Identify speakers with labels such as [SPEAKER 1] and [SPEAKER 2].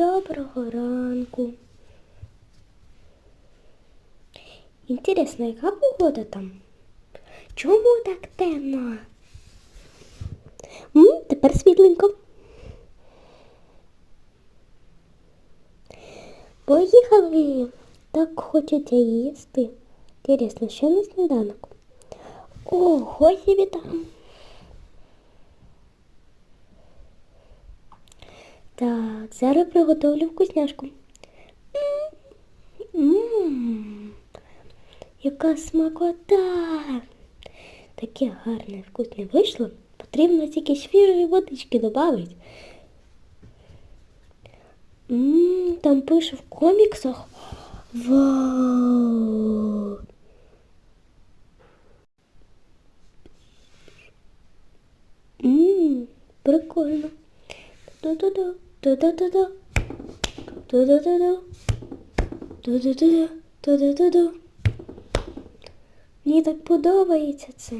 [SPEAKER 1] Доброго ранку. Інтересно, яка погода там? Чому так темно? М, тепер світленько. Поїхали. Так хочеться їсти. Інтересно, що на сніданок? Ого, собі там. Так, зараз приготовлю вкусняшку. Яка смакота! Таке гарне вкусне вийшло. Потрібно тільки свіжої водички додати. Ммм, там пише в коміксах. Вау! Ммм, прикольно. Ту-ду-ду, ту-ду-ду-ду. Ту-ду-ду-ду. Ту-ду-ду-ду, ту-ду-ду-ду. Мені так подобається це.